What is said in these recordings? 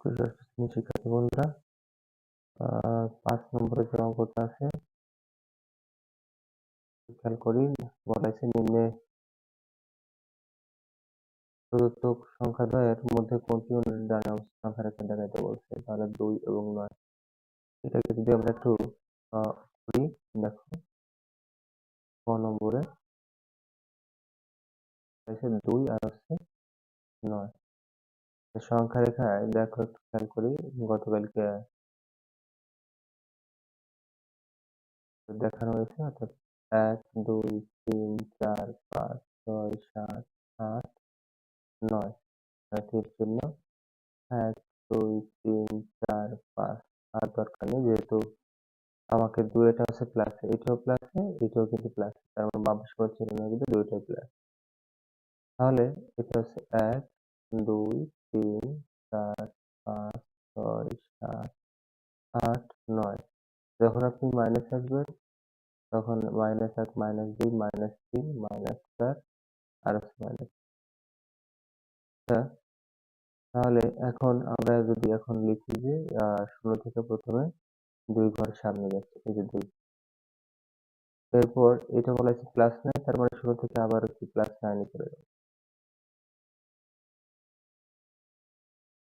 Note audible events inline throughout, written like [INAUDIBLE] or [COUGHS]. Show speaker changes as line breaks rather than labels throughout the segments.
সুপ্রিয় শিক্ষার্থী বন্ধুরা পাঁচ নম্বরে যে অঙ্কটা আছে খেয়াল করি বলাইছে নিম্নে প্রদত্ত সংখ্যা দ্বয়ের মধ্যে কোনটি ডানে অবস্থান হারাতে দেখাতে বলছে তাহলে দুই এবং নয় এটাকে যদি আমরা একটু করি দেখো ক নম্বরে দুই আর হচ্ছে নয় সংখ্যা রেখায় দেখো একটু খেয়াল করি গতকালকে দেখানো হয়েছে অর্থাৎ এক দুই তিন চার পাঁচ ছয় সাত আট নয় নয়টির জন্য এক দুই তিন চার পাঁচ আর দরকার নেই যেহেতু আমাকে দু এটা হচ্ছে প্লাসে এটাও প্লাসে এটাও কিন্তু প্লাসে তার মানে বাম পাশে হচ্ছে কিন্তু দুইটাই প্লাস তাহলে এটা হচ্ছে এক দুই তিন চার পাঁচ ছয় সাত আট নয় যখন আপনি মাইনাস আসবেন তখন মাইনাস এক মাইনাস দুই মাইনাস তিন মাইনাস চার আর মাইনাস তাহলে এখন আমরা যদি এখন লিখি যে শূন্য থেকে প্রথমে দুই ঘর সামনে যাচ্ছে এই যে দুই এরপর এটা বলা হয়েছে প্লাস নাইন তার মানে ষোলো থেকে আবার হচ্ছে প্লাস নাইনে চলে যাবে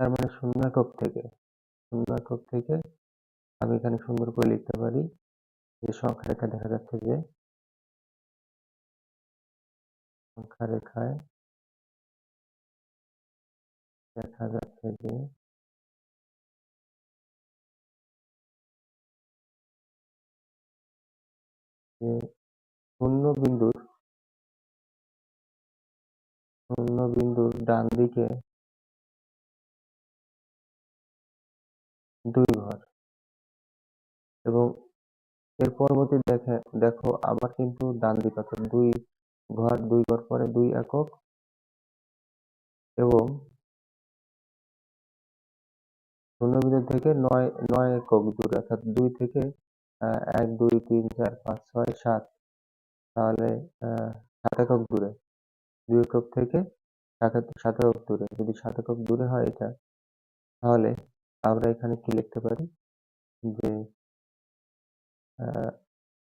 তার মানে শূন্যাক্ষর থেকে শূন্যাক্ষর থেকে আমি এখানে সুন্দর করে লিখতে পারি যে সংখ্যা রেখা দেখা যাচ্ছে যে সংখ্যা রেখায় দেখা যাচ্ছে যে যে শূন্য বিন্দুর শূন্য বিন্দুর ডান দিকে দুই ঘর, এবং এর পরবর্তী দেখে দেখো আবার কিন্তু দিক অর্থাৎ দুই ঘর দুই ঘর পরে দুই একক এবং শূন্যবিন্দু থেকে নয় নয় একক দূরে অর্থাৎ দুই থেকে এক দুই তিন চার পাঁচ ছয় সাত তাহলে সাত একক দূরে দুই একক থেকে সাত একক দূরে যদি সাত একক দূরে হয় এটা তাহলে আমরা এখানে কি লিখতে পারি যে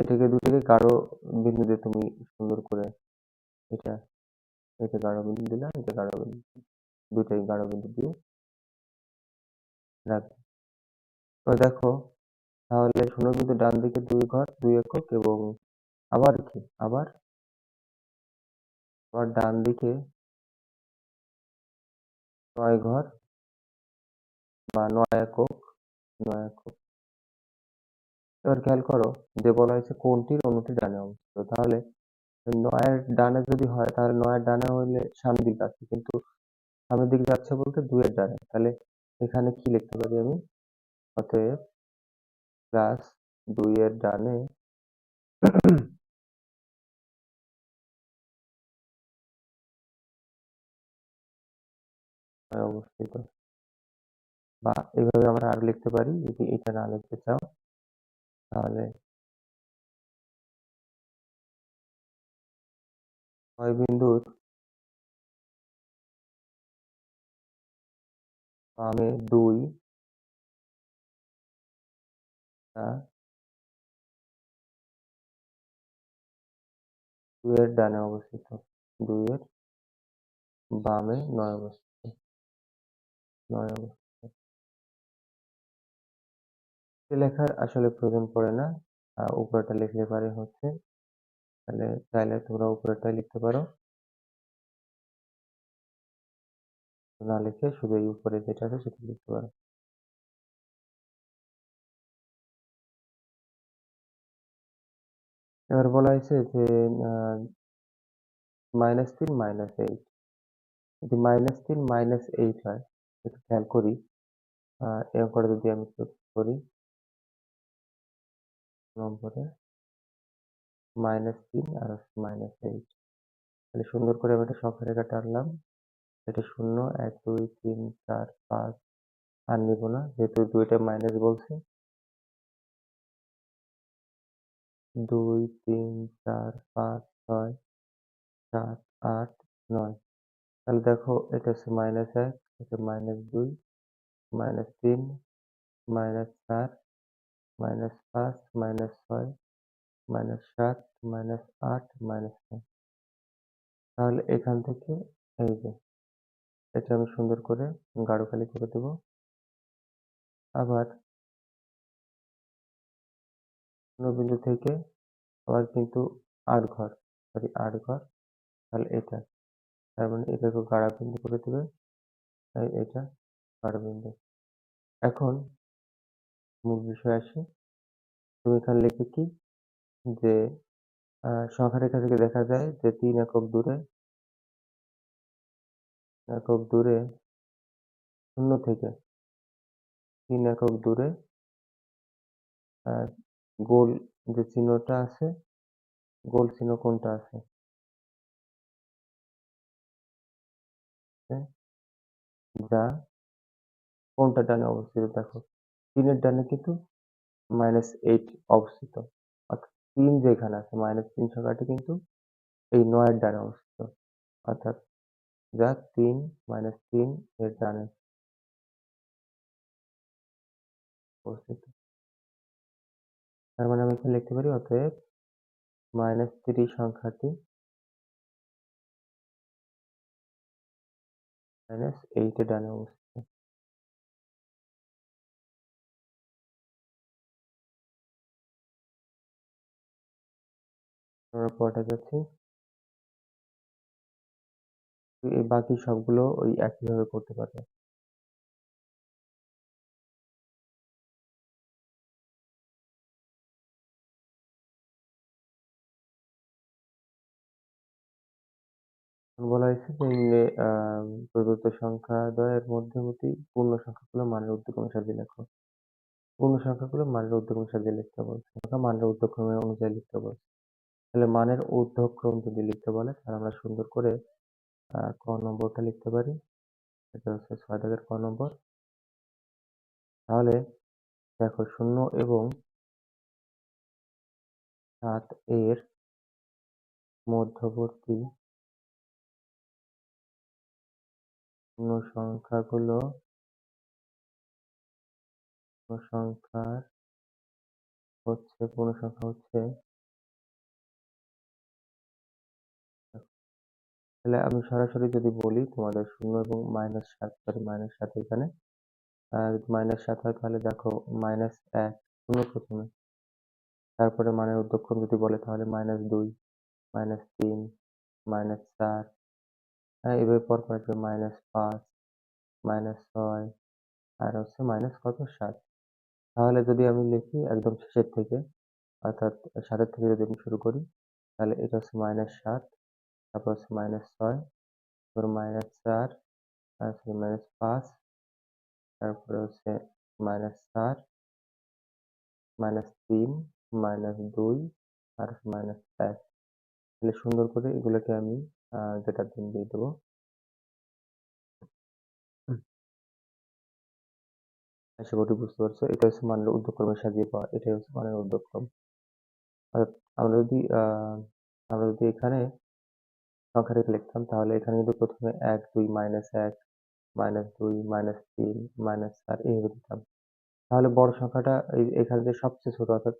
এটাকে দুটোকে গাঢ় বিন্দু দিয়ে তুমি সুন্দর করে এটা এটা গাঢ় বিন্দু দিলাম এটা গাঢ় বিন্দু দুটাই গাঢ় বিন্দু দিয়ে রাখবে তো দেখো তাহলে শূন্য বিন্দু ডান দিকে দুই ঘর দুই একক এবং আবার কি আবার আবার ডান দিকে নয় ঘর বা এবার খেয়াল করো যে বলা হয়েছে কোনটির অণুটি ডানে অবস্থিত তাহলে নয়ের ডানে যদি হয় তাহলে নয়ের ডানে হলে সামনের দিকে যাচ্ছে কিন্তু সামনের দিকে যাচ্ছে বলতে দুয়ের ডানে তাহলে এখানে কি লিখতে পারি আমি অতএব প্লাস দুইয়ের ডানে [COUGHS] অবস্থিত বা এভাবে আমরা আরো লিখতে পারি যদি এটা না লিখতে চাও তাহলে ছয় বিন্দুর বামে দুই দুইয়ের ডানে অবস্থিত দুইয়ের বামে নয় অবস্থিত নয় অবস্থিত সে লেখার আসলে প্রয়োজন পড়ে না উপরেটা লিখলে পারে হচ্ছে তাহলে চাইলে তোমরা উপরেটা লিখতে পারো না লিখে শুধু এই উপরে যেটা আছে সেটা লিখতে পারো এবার বলা হয়েছে যে মাইনাস তিন মাইনাস এইট যদি মাইনাস তিন মাইনাস এইট হয় একটু খেয়াল করি এরকম করে যদি আমি করি নম্বরে মাইনাস তিন আর মাইনাস এইট তাহলে সুন্দর করে আমি এটা সংখ্যা রেখা টানলাম এটা শূন্য এক দুই তিন চার পাঁচ আর নিব না যেহেতু দুইটা মাইনাস বলছে দুই তিন চার পাঁচ ছয় সাত আট নয় তাহলে দেখো এটা হচ্ছে মাইনাস এক এটা মাইনাস দুই মাইনাস তিন মাইনাস চার মাইনাস পাঁচ, মাইনাস ছয়, মাইনাস সাত, মাইনাস আট, মাইনাস নয়। তাহলে এখান থেকে এই যে এটা আমি সুন্দর করে গাঢ় খালি করে দেব আবার নবিন্দু থেকে আবার কিন্তু আট ঘর সরি আট ঘর তাহলে এটা তার মানে এটাকে গাঢ় বিন্দু করে দেবে তাই এটা গাঢ় বিন্দু এখন মূল আসে তুমি এখানে লিখেছি যে সংখ্যারেখা থেকে দেখা যায় যে তিন একক দূরে একক দূরে শূন্য থেকে তিন একক দূরে গোল যে চিহ্নটা আছে গোল চিহ্ন কোনটা আছে যা কোনটা ডানে অবস্থিত দেখো তিনের ডানে কিন্তু মাইনাস এইট অবস্থিত অর্থাৎ তিন যেখানে আছে মাইনাস তিন সংখ্যাটি কিন্তু এই নয়ের ডানে অবস্থিত অর্থাৎ যা তিন মাইনাস তিন এর ডানে অবস্থিত তার মানে আমি এখানে লিখতে পারি অতএব মাইনাস থ্রি সংখ্যাটি মাইনাস এইটে ডানে অবস্থিত আমরা পরটা যাচ্ছি এই বাকি সবগুলো ওই একইভাবে করতে পারবে বলা হয়েছে যে প্রদত্ত সংখ্যা দ্বয়ের মধ্যবর্তী পূর্ণ সংখ্যাগুলো মানের উদ্যোগ সাজিয়ে লেখো পূর্ণ সংখ্যাগুলো মানের উদ্যোগ সাজিয়ে লিখতে বলছে সংখ্যা মানের উদ্যোগ অনুযায়ী লিখতে বলছে তাহলে মানের ঊর্ধ্বক্রম যদি লিখতে বলে তাহলে আমরা সুন্দর করে ক নম্বরটা লিখতে পারি এটা হচ্ছে ছয় দাগের ক নম্বর তাহলে দেখো শূন্য এবং সাত এর মধ্যবর্তী সংখ্যাগুলো সংখ্যা সংখ্যার হচ্ছে পূর্ণ সংখ্যা হচ্ছে তাহলে আমি সরাসরি যদি বলি তোমাদের শূন্য এবং মাইনাস সাত সরি মাইনাস সাত এখানে আর মাইনাস সাত হয় তাহলে দেখো মাইনাস এক শূন্য প্রথমে তারপরে মানের উদ্যক্ষণ যদি বলে তাহলে মাইনাস দুই মাইনাস তিন মাইনাস চার হ্যাঁ এভাবে পর পর আসবে মাইনাস পাঁচ মাইনাস ছয় আর হচ্ছে মাইনাস কত সাত তাহলে যদি আমি লিখি একদম শেষের থেকে অর্থাৎ সাতের থেকে যদি আমি শুরু করি তাহলে এটা হচ্ছে মাইনাস সাত তারপর হচ্ছে মাইনাস ছয় তারপর মাইনাস চার তারপরে মাইনাস পাঁচ তারপরে হচ্ছে মাইনাস চার মাইনাস তিন মাইনাস দুই আর মাইনাস এক তাহলে সুন্দর করে এগুলোকে আমি যেটা দিন দিয়ে দেবো আশা করি বুঝতে পারছো এটা হচ্ছে মানের উদ্যোগক্রমে সাজিয়ে পাওয়া এটাই হচ্ছে মানের উদ্যোগক্রম আমরা যদি আমরা যদি এখানে সংখ্যাটি লিখতাম তাহলে এখানে কিন্তু প্রথমে এক দুই মাইনাস এক মাইনাস দুই মাইনাস তিন মাইনাস চার এইভাবে দিতাম তাহলে বড় সংখ্যাটা এখানে যে সবচেয়ে ছোট অর্থাৎ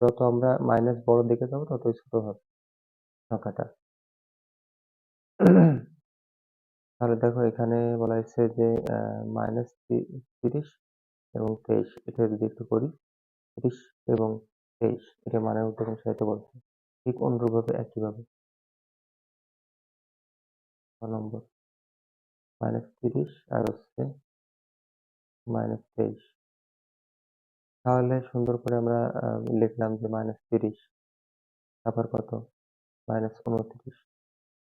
যত আমরা মাইনাস বড় দিকে যাবো ততই ছোট হবে সংখ্যাটা তাহলে দেখো এখানে বলা হয়েছে যে মাইনাস তিরিশ এবং তেইশ এটা যদি একটু করি তিরিশ এবং তেইশ এটা মানে উদ্যোগ সাহিত্য বলছে ঠিক অনুরূপভাবে একইভাবে নম্বর মাইনাস তিরিশ আর হচ্ছে মাইনাস তেইশ তাহলে সুন্দর করে আমরা লিখলাম যে মাইনাস তিরিশ তারপর কত মাইনাস উনত্রিশ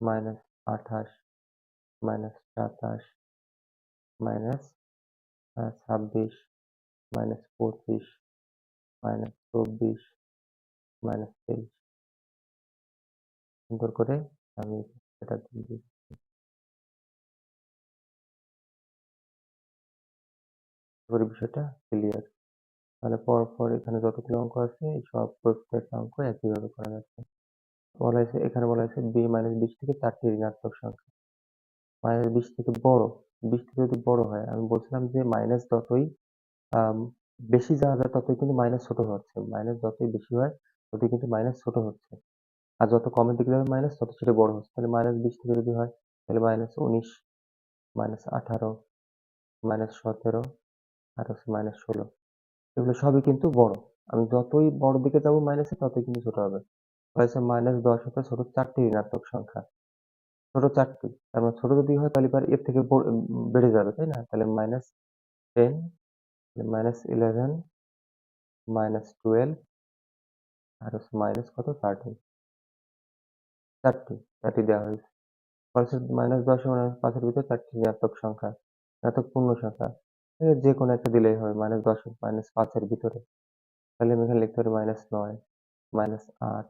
মাইনাস আঠাশ মাইনাস সাতাশ মাইনাস ছাব্বিশ মাইনাস পঁচিশ মাইনাস চব্বিশ মাইনাস তেইশ সুন্দর করে আমি এটা দিয়ে করি বিষয়টা ক্লিয়ার তাহলে পরপর এখানে যতগুলো অঙ্ক আছে সব প্রত্যেকটা অঙ্ক একইভাবে করা যাচ্ছে বলা হয়েছে এখানে বলা হয়েছে বি মাইনাস বিশ থেকে চারটি ঋণাত্মক সংখ্যা মাইনাস বিশ থেকে বড় বিশ থেকে যদি বড় হয় আমি বলছিলাম যে মাইনাস যতই বেশি যাওয়া যায় ততই কিন্তু মাইনাস ছোট হচ্ছে মাইনাস যতই বেশি হয় ততই কিন্তু মাইনাস ছোট হচ্ছে আর যত কমের দিকে যাবে মাইনাস তত ছোট বড় হচ্ছে তাহলে মাইনাস বিশ থেকে যদি হয় তাহলে মাইনাস উনিশ মাইনাস আঠারো মাইনাস সতেরো আর হচ্ছে মাইনাস ষোলো এগুলো সবই কিন্তু বড় আমি যতই বড় দিকে যাবো মাইনাসে ততই কিন্তু ছোট হবে হয়েছে মাইনাস দশ হচ্ছে ছোট চারটি ঋণাত্মক সংখ্যা ছোট চারটি তার মানে ছোট যদি হয় তাহলে এবার এর থেকে বেড়ে যাবে তাই না তাহলে minus ten minus eleven minus twelve আর হচ্ছে মাইনাস কত থার্টি চারটি চারটি দেওয়া হয়েছে মাইনাস দশ মাইনাস পাঁচের ভিতরে চারটি ঋণাত্মক সংখ্যা ঋণাত্মক পূর্ণ সংখ্যা যে যেকোনো একটা দিলেই হবে। দশ মাইনাস এর ভিতরে। তাহলে আমি এখানে লিখতে পারি মাইনাস সাত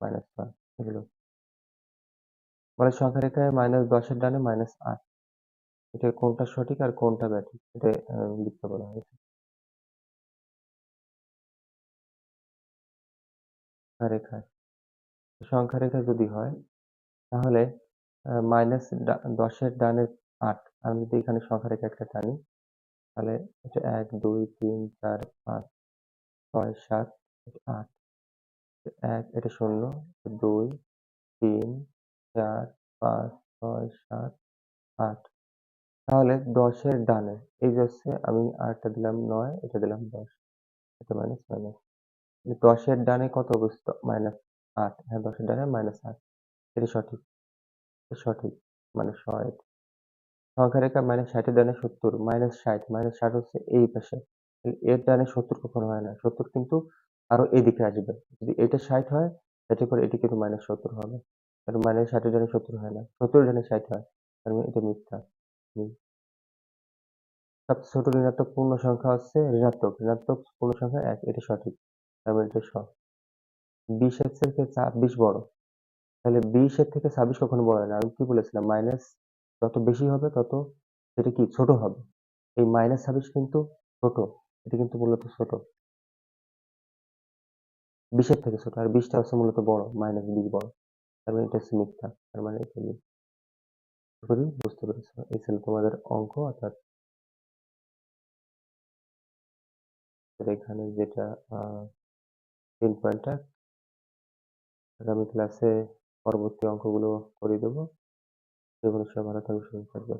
মাইনাস পাঁচ এগুলো। মানে সংখ্যা রেখায় মাইনাস এর ডানে মাইনাস আট এটা কোনটা সঠিক আর কোনটা ব্যাঠিক এটা লিখতে বলা হয়েছে। রেখা সংখ্যা রেখা যদি হয় তাহলে মাইনাস দশের ডানের আট আমি যদি এখানে সংখ্যা রেখে একটা টানি তাহলে এটা এক দুই তিন চার পাঁচ ছয় সাত আট এক এটা শূন্য দুই তিন চার পাঁচ ছয় সাত আট তাহলে দশের ডানে এই যে আমি আটটা দিলাম নয় এটা দিলাম দশ এটা মাইনাস মাইনাস দশের ডানে কত অবস্থা মাইনাস আট হ্যাঁ দশের ডানে মাইনাস আট এটা সঠিক সঠিক মানে ছয় সংখ্যারেখা মাইনাস ষাটের ডানে সত্তর মাইনাস ষাট মাইনাস ষাট হচ্ছে এই পাশে এর ডানে সত্তর কখনো হয় না সত্তর কিন্তু আরো এদিকে আসবে যদি এটা ষাট হয় এটি পরে এটি কিন্তু মাইনাস সত্তর হবে কারণ মাইনাস ষাটের ডানে সত্তর হয় না সত্তর ডানে ষাট হয় কারণ মানে এটা মিথ্যা সবচেয়ে ছোট ঋণাত্মক পূর্ণ সংখ্যা হচ্ছে ঋণাত্মক ঋণাত্মক পূর্ণ সংখ্যা এক এটা সঠিক তার মানে এটা স বিশ এর থেকে ছাব্বিশ বড় তাহলে বিশ এর থেকে ছাব্বিশ কখনো বড় হয় না আমি কি বলেছিলাম মাইনাস যত বেশি হবে তত সেটা কি ছোট হবে এই মাইনাস সাবিস কিন্তু ছোট এটা কিন্তু মূলত ছোট বিশের থেকে ছোট আর বিশটা হচ্ছে মূলত বড় মাইনাস বিশ বড় তার মানে এটা মিথ্যা তার মানে এটা করি বুঝতে পেরেছো এই ছিল তোমাদের অঙ্ক অর্থাৎ এখানে যেটা তিন পয়েন্টটা আগামী ক্লাসে পরবর্তী অঙ্কগুলো করে দেবো সর্বদা সবার ভালো থাকো, সুস্থ থাকবে।